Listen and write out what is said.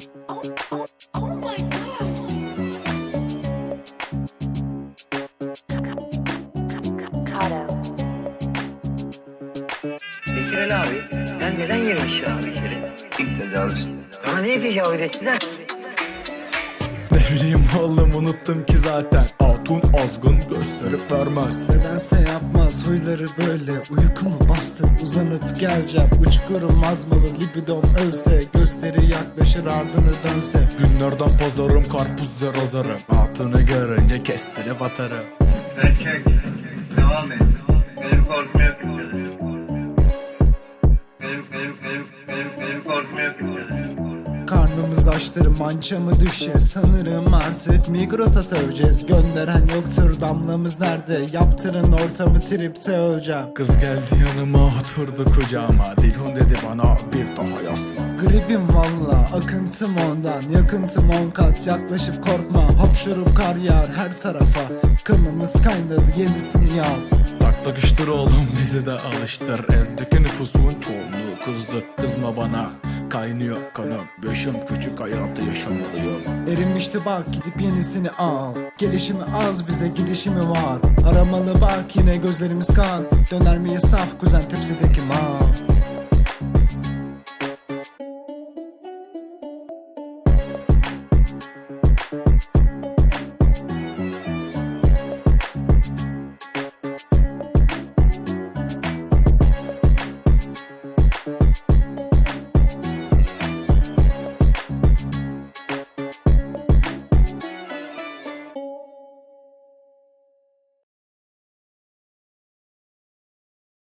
Oh my god. Kato. Bekir Ali abi, sen neden yemiş ya abi içeri? İlk tecavüz. Ama niye tecavüz ettiler? Ne bileyim oğlum unuttum ki zaten Hatun azgın gösterip vermez. Nedense yapmaz huyları böyle. Uykumu bastı uzanıp geleceğim. Uçkurum azmalı libidom ölse Gösteri yaklaşır ardını dönse. Günlerden pazarım karpuzlar azarım Hatunu görünce kestirip atarım. Erkek, devam et. Benim korkum yok Karnımız açtır mança mı düşe? Sanırım artık Migros'a söveceğiz. Gönderen yoktur damlamız nerede? Yaptırın ortamı tripte öleceğim. Kız geldi yanıma oturdu kucağıma. Dilhun dedi bana bir daha yaslan Gripim valla akıntım ondan. Yakıntım on kat yaklaşıp korkma. Hapşurup kar yağar her tarafa. Kanımız kaynadı yenisini yal Tak takıştır oğlum bizi de alıştır. Evdeki nüfusun çoğunluğu kızdı Kızma bana Kaynıyor kanım. Yaşım küçük hayatı yaşamalıyım. Erimişti bak gidip yenisini al. Gelişimi az bize gidişimi var. Aramalı bak yine gözlerimiz kan. Döner miyiz saf kuzen tepsideki mal?